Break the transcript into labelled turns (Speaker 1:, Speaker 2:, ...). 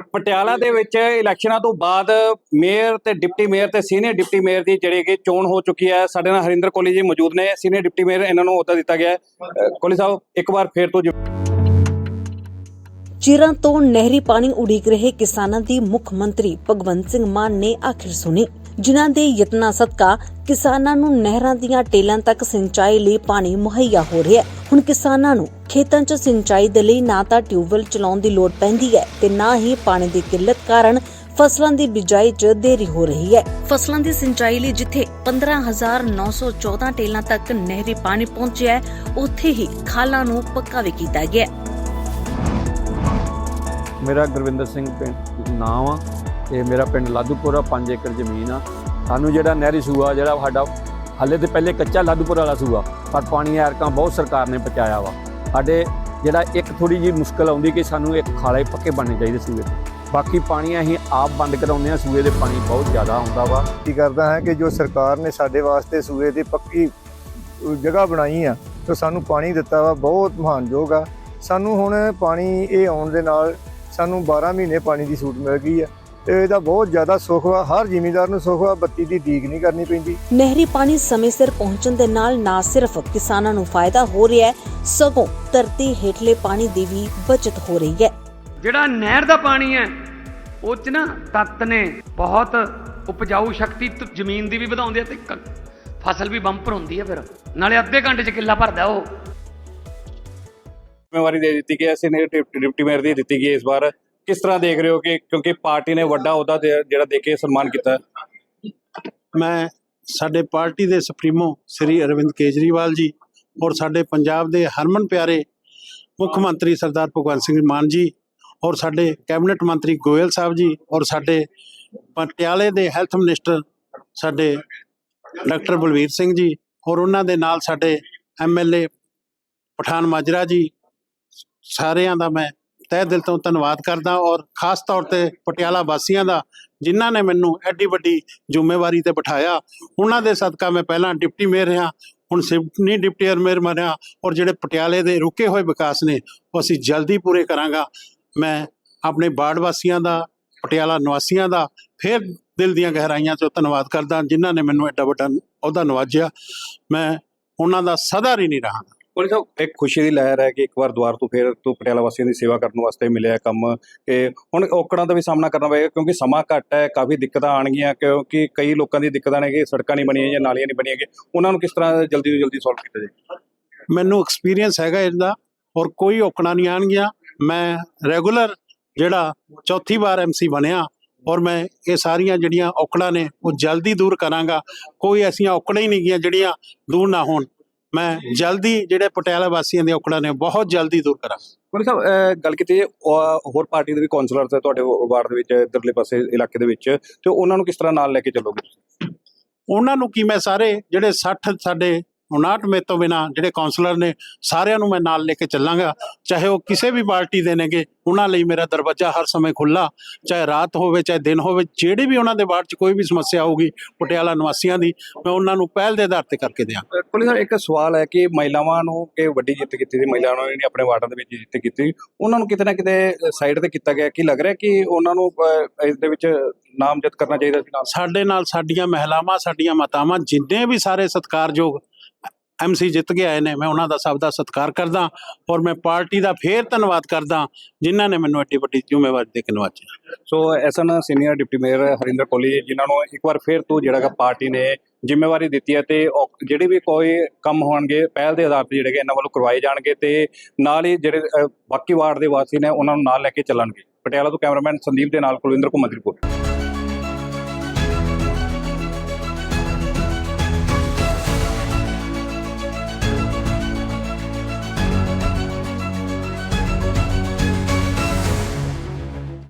Speaker 1: ਪਟਿਆਲਾ ਦੇ ਵਿੱਚ ਇਲੈਕਸ਼ਨਾਂ ਤੋਂ ਬਾਅਦ ਮੇਅਰ ਤੇ ਡਿਪਟੀ ਮੇਅਰ ਤੇ ਸੀਨੀਅਰ ਡਿਪਟੀ ਮੇਅਰ ਦੀ ਜਿਹੜੀ ਕਿ ਚੋਣ ਹੋ ਚੁੱਕੀ ਹੈ ਸਾਡੇ ਨਾਲ ਹਰਿੰਦਰ ਕੋਲੀ ਜੀ ਮੌਜੂਦ ਨੇ। ਸੀਨੀਅਰ ਡਿਪਟੀ ਮੇਅਰ ਇਹਨਾਂ ਨੂੰ ਅਹੁਦਾ ਦਿੱਤਾ ਗਿਆ ਹੈ। ਅ, ਸਾਹਿਬ ਇੱਕ ਵਾਰ ਫੇਰ ਤੋਂ
Speaker 2: ਚਿਰਾਂ ਤੋਂ ਨਹਿਰੀ ਪਾਣੀ ਉਡੀਕ ਰਹੇ ਕਿਸਾਨਾਂ ਦੀ ਮੁੱਖ ਮੰਤਰੀ ਭਗਵੰਤ ਸਿੰਘ ਮਾਨ ਨੇ ਆਖਿਰ ਸੁਣੀ। ਜਿਨ੍ਹਾਂ ਦੇ ਯਤਨਾਂ ਸਦਕਾ ਕਿਸਾਨਾਂ ਨੂੰ ਨਹਿਰਾਂ ਦੀਆਂ ਟੇਲਾਂ ਤੱਕ ਸਿੰਚਾਈ ਲਈ ਪਾਣੀ ਮੁਹੱਈਆ ਹੋ ਰਿਹਾ ਹੈ। ਹੁਣ ਕਿਸਾਨਾਂ ਨੂੰ ਖੇਤਾਂ 'ਚ ਸਿੰਚਾਈ ਦੇ ਲਈ ਨਾ ਤਾਂ ਟਿਊਬਵੈੱਲ ਚਲਾਉਣ ਦੀ ਲੋੜ ਪੈਂਦੀ ਹੈ ਤੇ ਨਾ ਹੀ ਪਾਣੀ ਦੀ ਕਿੱਲਤ ਕਾਰਨ ਫਸਲਾਂ ਦੀ ਬਿਜਾਈ 'ਚ ਦੇਰੀ ਹੋ ਰਹੀ ਹੈ। ਫਸਲਾਂ ਦੀ ਸਿੰਚਾਈ ਲਈ ਜਿੱਥੇ 15914 ਟੇਲਾਂ ਤੱਕ ਨਹਿਰੀ ਪਾਣੀ ਪਹੁੰਚਿਆ ਹੈ, ਉੱਥੇ ਹੀ ਖਾਲਾਂ ਨੂੰ ਪੱਕਾ ਵੀ ਕੀਤਾ ਗਿਆ
Speaker 3: ਮੇਰਾ ਗੁਰਵਿੰਦਰ ਸਿੰਘ ਪਿੰਡ ਨਾਮ ਆ। ਤੇ ਮੇਰਾ ਪਿੰਡ ਲਾਦੂਪੁਰਾ 5 ਏਕੜ ਜ਼ਮੀਨ ਆ। ਸਾਨੂੰ ਜਿਹੜਾ ਨਹਿਰੀ ਸੂਆ, ਜਿਹੜਾ ਸਾਡਾ ਹਾਲੇ ਤੇ ਪਹਿਲੇ ਕੱਚਾ ਲਾਦੂਪੁਰ ਵਾਲਾ ਸੂਆ, ਪਰ ਪਾਣੀ ਐਰਕਾਂ ਬਹੁਤ ਸਰਕਾਰ ਨੇ ਪਹੁੰਚਾਇਆ ਵਾ। ਸਾਡੇ ਜਿਹੜਾ ਇੱਕ ਥੋੜੀ ਜੀ ਮੁਸ਼ਕਲ ਆਉਂਦੀ ਕਿ ਸਾਨੂੰ ਇੱਕ ਖਾਲੇ ਪੱਕੇ ਬਣਨੇ ਚਾਹੀਦੇ ਸੂਏ ਤੇ। ਬਾਕੀ ਪਾਣੀ ਅਸੀਂ ਆਪ ਬੰਦ ਕਰਾਉਂਦੇ ਆ ਸੂਏ ਦੇ ਪਾਣੀ ਬਹੁਤ ਜ਼ਿਆਦਾ ਆਉਂਦਾ ਵਾ।
Speaker 4: ਕੀ ਕਰਦਾ ਹੈ ਕਿ ਜੋ ਸਰਕਾਰ ਨੇ ਸਾਡੇ ਵਾਸਤੇ ਸੂਏ ਦੀ ਪੱਕੀ ਜਗ੍ਹਾ ਬਣਾਈ ਆ, ਤੇ ਸਾਨੂੰ ਪਾਣੀ ਦਿੱਤਾ ਵਾ, ਬਹੁਤ ਮਹਾਨਯੋਗ ਆ। ਸਾਨੂੰ ਹੁਣ ਪਾਣੀ ਇਹ ਆਉਣ ਦੇ ਨਾਲ ਸਾਨੂੰ 12 ਮਹੀਨੇ ਪਾਣੀ ਦੀ ਸੂਟ ਮਿਲ ਗਈ ਆ। ਤੇ ਇਹਦਾ ਬਹੁਤ ਜ਼ਿਆਦਾ ਸੁੱਖ ਵਾ ਹਰ ਜ਼ਿਮੀਂਦਾਰ ਨੂੰ ਸੁੱਖ ਵਾ ਬੱਤੀ ਦੀ ਡੀਕ ਨਹੀਂ ਕਰਨੀ ਪੈਂਦੀ।
Speaker 2: ਨਹਿਰੀ ਪਾਣੀ ਸਮੇਂ ਸਿਰ ਪਹੁੰਚਣ ਦੇ ਨਾਲ ਨਾ ਸਿਰਫ ਕਿਸਾਨਾਂ ਨੂੰ ਫਾਇਦਾ ਹੋ ਰਿਹਾ ਹੈ ਸਗੋਂ ਧਰਤੀ ਹੇਠਲੇ ਪਾਣੀ ਦੀ ਵੀ ਬਚਤ ਹੋ ਰਹੀ ਹੈ।
Speaker 5: ਜਿਹੜਾ ਨਹਿਰ ਦਾ ਪਾਣੀ ਹੈ ਉਹ ਚ ਨਾ ਤੱਤ ਨੇ ਬਹੁਤ ਉਪਜਾਊ ਸ਼ਕਤੀ ਜ਼ਮੀਨ ਦੀ ਵੀ ਵਧਾਉਂਦੇ ਆ ਤੇ ਫਸਲ ਵੀ ਬੰਪਰ ਹੁੰਦੀ ਹੈ ਫਿਰ। ਨਾਲੇ ਅੱਧੇ ਘੰਟੇ ਚ ਕਿੱਲਾ ਭਰਦਾ ਉਹ।
Speaker 1: ਜ਼ਿੰਮੇਵਾਰੀ ਦੇ ਦਿੱਤੀ ਗਈ ਹੈ ਸੀਨੀਅਰ ਡਿਪ- ਡਿਪਟੀ ਮੇਅਰ ਦੀ ਦਿੱਤੀ ਗਈ ਹੈ ਇਸ ਵਾਰ। ਕਿਸ ਤਰ੍ਹਾਂ ਦੇਖ ਰਹੇ ਹੋ ਕਿ ਕਿਉਂਕਿ ਪਾਰਟੀ ਨੇ ਵੱਡਾ ਅਹੁਦਾ ਦੇ- ਜਿਹੜਾ ਦੇ ਕੇ ਸਨਮਾਨ ਕੀਤਾ? ਹੈ
Speaker 6: ਮੈਂ ਸਾਡੇ ਪਾਰਟੀ ਦੇ ਸੁਪਰੀਮੋ ਸ੍ਰੀ ਅਰਵਿੰਦ ਕੇਜਰੀਵਾਲ ਜੀ ਔਰ ਸਾਡੇ ਪੰਜਾਬ ਦੇ ਹਰਮਨ ਪਿਆਰੇ ਮੁੱਖ ਮੰਤਰੀ ਸਰਦਾਰ ਭਗਵੰਤ ਸਿੰਘ ਮਾਨ ਜੀ ਔਰ ਸਾਡੇ ਕੈਬਨਿਟ ਮੰਤਰੀ ਗੋਇਲ ਸਾਹਿਬ ਜੀ ਔਰ ਸਾਡੇ ਪਟਿਆਲੇ ਦੇ ਹੈਲਥ ਮਿਨਿਸਟਰ ਸਾਡੇ ਡਾਕਟਰ ਬਲਵੀਰ ਸਿੰਘ ਜੀ ਔਰ ਉਹਨਾਂ ਦੇ ਨਾਲ ਸਾਡੇ ਐਮਐਲਏ ਪਠਾਨ ਮਾਜਰਾ ਜੀ, ਸਾਰਿਆਂ ਦਾ ਮੈਂ ਤਹਿ ਦਿਲ ਤੋਂ ਧੰਨਵਾਦ ਕਰਦਾ ਔਰ ਖਾਸ ਤੌਰ ਤੇ ਪਟਿਆਲਾ ਵਾਸੀਆਂ ਦਾ, ਜਿਨ੍ਹਾਂ ਨੇ ਮੈਨੂੰ ਐਡੀ ਵੱਡੀ ਜ਼ਿੰਮੇਵਾਰੀ ਤੇ ਬਿਠਾਇਆ। ਉਹਨਾਂ ਦੇ ਸਦਕਾ ਮੈਂ ਪਹਿਲਾਂ ਡਿਪਟੀ ਮੇਅਰ ਰਿਹਾ, ਹੁਣ ਸਿਵਨੀ ਡਿਪਟੀ ਮੇਅਰ ਬਣਿਆ ਔਰ ਜਿਹੜੇ ਪਟਿਆਲੇ ਦੇ ਰੁਕੇ ਹੋਏ ਵਿਕਾਸ ਨੇ, ਉਹ ਅਸੀਂ ਜਲਦੀ ਪੂਰੇ ਕਰਾਂਗਾ। ਮੈਂ ਆਪਣੇ ਬਾੜ ਵਾਸੀਆਂ ਦਾ, ਪਟਿਆਲਾ ਨਿਵਾਸੀਆਂ ਦਾ ਫਿਰ ਦਿਲ ਦੀਆਂ ਗਹਿਰਾਈਆਂ ਤੋਂ ਧੰਨਵਾਦ ਕਰਦਾ, ਜਿਨ੍ਹਾਂ ਨੇ ਮੈਨੂੰ ਐਡਾ ਵੱਡਾ ਅਹੁਦਾ ਨਵਾਜਿਆ। ਮੈਂ ਉਹਨਾਂ ਦਾ ਸਦਾ ਹੀ ਨਹੀਂ ਰਹਾਂਗਾ।
Speaker 1: ਕੋਹਲੀ ਸਾਹਿਬ ਇੱਕ ਖੁਸ਼ੀ ਦੀ ਲਹਿਰ ਹੈ ਕਿ ਇੱਕ ਵਾਰ ਦੁਆਰ ਤੋਂ ਫੇਰ ਤੋਂ ਪਟਿਆਲਾ ਵਾਸੀਆਂ ਦੀ ਸੇਵਾ ਕਰਨ ਵਾਸਤੇ ਮਿਲਿਆ ਕੰਮ ਕਿ ਹੁਣ ਔਕੜਾਂ ਦਾ ਵੀ ਸਾਹਮਣਾ ਕਰਨਾ ਪਏਗਾ ਕਿਉਂਕਿ ਸਮਾਂ ਘੱਟ ਹੈ ਕਾਫੀ ਦਿੱਕਤਾਂ ਆਣਗੀਆਂ ਕਿਉਂਕਿ ਕਈ ਲੋਕਾਂ ਦੀ ਦਿੱਕਤਾਂ ਨੇ ਕਿ ਸੜਕਾਂ ਨਹੀਂ ਬਣੀਆਂ ਜਾਂ ਨਾਲੀਆਂ ਨਹੀਂ ਬਣੀਆਂ ਕਿ ਉਹਨਾਂ ਨੂੰ ਕਿਸ ਤਰ੍ਹਾਂ ਜਲਦੀ ਤੋਂ ਜਲਦੀ ਸੋਲਵ ਕੀਤਾ ਜਾਏ?
Speaker 6: ਮੈਨੂੰ ਐਕਸਪੀਰੀਅੰਸ ਹੈਗਾ ਇਹਦਾ ਔਰ ਕੋਈ ਔਕੜਾਂ ਨਹੀਂ ਆਣਗੀਆਂ ਮੈਂ ਰੈਗੂਲਰ ਜਿਹੜਾ ਚੌਥੀ ਵਾਰ ਐਮਸੀ ਬਣਿਆ ਔਰ ਮੈਂ ਇਹ ਸਾਰੀਆਂ ਜਿਹੜੀਆਂ ਔਕੜਾਂ ਨੇ ਉਹ ਜਲਦੀ ਦੂਰ ਕਰਾਂਗਾ। ਕੋਈ ਐਸੀਆਂ ਔਕੜਾਂ ਹੀ ਨਹੀਂ ਗੀਆਂ ਜਿਹੜੀਆਂ ਦੂਰ ਨਾ ਹੋਣ। ਮੈਂ ਜਲਦੀ ਜਿਹੜੇ ਪਟਿਆਲਾ ਵਾਸੀਆਂ ਦੀਆਂ ਔਕੜਾਂ ਨੇ ਬਹੁਤ ਜਲਦੀ ਦੂਰ ਕਰਾਂਗਾ
Speaker 1: ਕੋਹਲੀ ਸਾਹਿਬ ਗੱਲ ਕੀਤੀ ਹੋਰ ਪਾਰਟੀ ਦੇ ਵੀ ਕਾਉਂਸਲਰ ਤੇ ਤੁਹਾਡੇ ਵਾਰਡ ਦੇ ਵਿੱਚ ਇਧਰਲੇ ਪਾਸੇ ਇਲਾਕੇ ਦੇ ਵਿੱਚ ਤੇ ਉਹਨਾਂ ਨੂੰ ਕਿਸ ਤਰ੍ਹਾਂ ਨਾਲ ਲੈ ਕੇ ਚੱਲੋਗੇ
Speaker 6: ਉਹਨਾਂ ਨੂੰ ਕੀ ਮੈਂ ਸਾਰੇ ਜਿਹੜੇ 60 ਸਾਡੇ 59 ਮੇ ਤੋਂ ਬਿਨਾ ਜਿਹੜੇ ਕਾਉਂਸਲਰ ਨੇ ਸਾਰਿਆਂ ਨੂੰ ਮੈਂ ਨਾਲ ਲੈ ਕੇ ਚੱਲਾਂਗਾ। ਚਾਹੇ ਉਹ ਕਿਸੇ ਵੀ ਪਾਰਟੀ ਦੇ ਨੇਗੇ ਉਹਨਾਂ ਲਈ ਮੇਰਾ ਦਰਵਾਜ਼ਾ ਹਰ ਸਮੇਂ ਖੁੱਲਾ ਚਾਹੇ ਰਾਤ ਹੋਵੇ ਚਾਹੇ ਦਿਨ ਹੋਵੇ ਜਿਹੜੀ ਵੀ ਉਹਨਾਂ ਦੇ ਵਾਰਡ 'ਚ ਕੋਈ ਵੀ ਸਮੱਸਿਆ ਹੋਊਗੀ ਪਟਿਆਲਾ ਨਿਵਾਸੀਆਂ ਦੀ ਮੈਂ ਉਹਨਾਂ ਨੂੰ ਪਹਿਲ ਦੇ ਆਧਾਰ ਤੇ ਕਰਕੇ ਦਿਆਂ।
Speaker 1: ਕੋਹਲੀ ਸਾਹਿਬ ਇੱਕ ਸਵਾਲ ਹੈ ਕਿ ਮਹਿਲਾਵਾਂ ਨੂੰ ਕਿ ਵੱਡੀ ਜਿੱਤ ਕੀਤੀ ਸੀ ਮਹਿਲਾਵਾਂ ਨੇ ਆਪਣੇ ਵਾਰਡਾਂ ਦੇ ਵਿੱਚ ਜਿੱਤ ਕੀਤੀ ਉਹਨਾਂ ਨੂੰ ਕਿਤੇ ਨਾ ਕਿਤੇ ਸਾਈਡ ਤੇ ਕੀਤਾ ਗਿਆ ਕੀ ਲੱਗ ਰਿਹਾ ਕਿ ਉਹਨਾਂ ਨੂੰ ਇਸ ਦੇ ਵਿੱਚ ਨਾਮਜ਼ਦ ਕਰਨਾ ਚਾਹੀਦਾ ਸੀ
Speaker 6: ਸਾਡੇ ਨਾਲ ਸਾਡੀਆਂ ਮਹਿਲਾਵਾਂ ਸਾਡੀਆਂ ਮਾਤਾਵਾਂ ਜਿੰਨੇ ਵੀ ਸਾਰੇ ਸਤਿਕਾਰਯੋਗ ਐਮਸੀ ਜਿੱਤ ਕੇ ਆਏ ਨੇ, ਮੈਂ ਉਹਨਾਂ ਦਾ ਸਭ ਦਾ ਸਤਿਕਾਰ ਕਰਦਾ ਔਰ ਮੈਂ ਪਾਰਟੀ ਦਾ ਫੇਰ ਧੰਨਵਾਦ ਕਰਦਾ, ਜਿਨ੍ਹਾਂ ਨੇ ਮੈਨੂੰ ਐਡੀ ਵੱਡੀ ਜ਼ਿੰਮੇਵਾਰੀ ਦੇ ਕੇ ਨਵਾਜਿਆ
Speaker 1: so ਐਸਨ senior deputy mayor Harinder Kohli, ਜਿਨ੍ਹਾਂ ਨੂੰ ਇੱਕ ਵਾਰ ਫਿਰ ਤੋਂ ਜਿਹੜਾ ਪਾਰਟੀ ਨੇ ਜ਼ਿੰਮੇਵਾਰੀ ਦਿੱਤੀ ਹੈ ਤੇ ਜਿਹੜੇ ਵੀ ਕੋਈ ਕੰਮ ਹੋਣਗੇ, ਪਹਿਲ ਦੇ ਆਧਾਰ ਤੇ ਜਿਹੜੇ ਕਿ ਇਹਨਾਂ ਵੱਲੋਂ ਕਰਵਾਏ ਜਾਣਗੇ ਤੇ ਨਾਲ ਹੀ ਜਿਹੜੇ ਬਾਕੀ ਵਾਰਡ ਦੇ ਵਾਸੀ ਨੇ, ਉਹਨਾਂ ਨੂੰ ਨਾਲ ਲੈ ਕੇ ਚੱਲਣਗੇ। ਪਟਿਆਲਾ ਤੋਂ ਕੈਮਰਾਮੈਨ ਸੰਦੀਪ ਦੇ ਨਾਲ ਕੁਲਵਿੰਦਰ ਕੁਮਾਰ ਰਿਪੋਰਟ